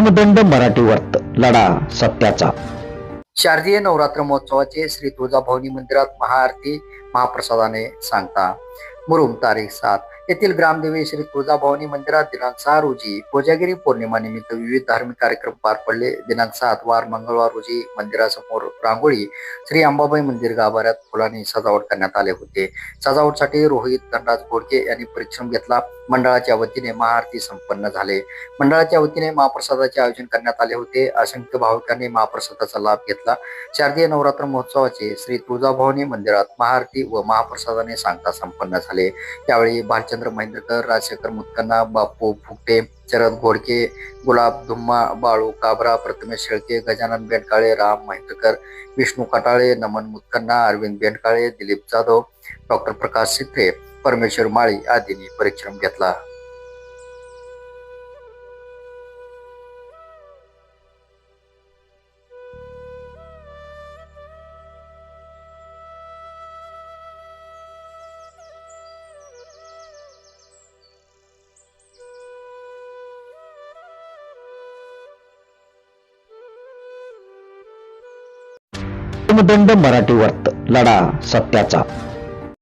दंड मराठी वर्त लढा सत्याचा. शारदीय नवरात्र महोत्सवाचे श्री तुळजाभवानी मंदिरात महाआरती महाप्रसादाने सांगता. मुरुम तारीख सात. येथील ग्रामदेवी श्री तुळजाभवानी मंदिरात दिनांक सहा रोजी कोजागिरी पौर्णिमा निमित्त विविध धार्मिक कार्यक्रम पार पडले. दिनांक सात वार मंगळवार रोजी मंदिरासमोर रांगोळी श्री अंबाबाई मंदिर गाभाऱ्यात फुलांनी सजावट करण्यात आले होते. सजावटसाठी रोहित धनराज बोडके यांनी परिश्रम घेतला. मंडळाच्या वतीने महाआरती संपन्न झाले. मंडळाच्या वतीने महाप्रसादाचे आयोजन करण्यात आले होते. असंख्य भाविकांनी महाप्रसादाचा लाभ घेतला. शारदीय नवरात्र महोत्सवाचे श्री तुळजाभवानी मंदिरात महाआरती व महाप्रसादाने सांगता संपन्न झाले. यावेळी भालचंद्र महेंद्रकर राजशेखर मुतकन्ना बापू फुकटे शरद घोडके गुलाब धुम्मा बाळू काबरा प्रथमेश शेळके गजानन बेंडकाळे राम महेंद्रकर विष्णू कटाळे नमन मुतकन्ना अरविंद बेंडकाळे दिलीप जाधव डॉक्टर प्रकाश सित्रे परमेश्वर माळी आदींनी परिश्रम घेतला. दंड मराठी वर्त. लढा सत्याचा.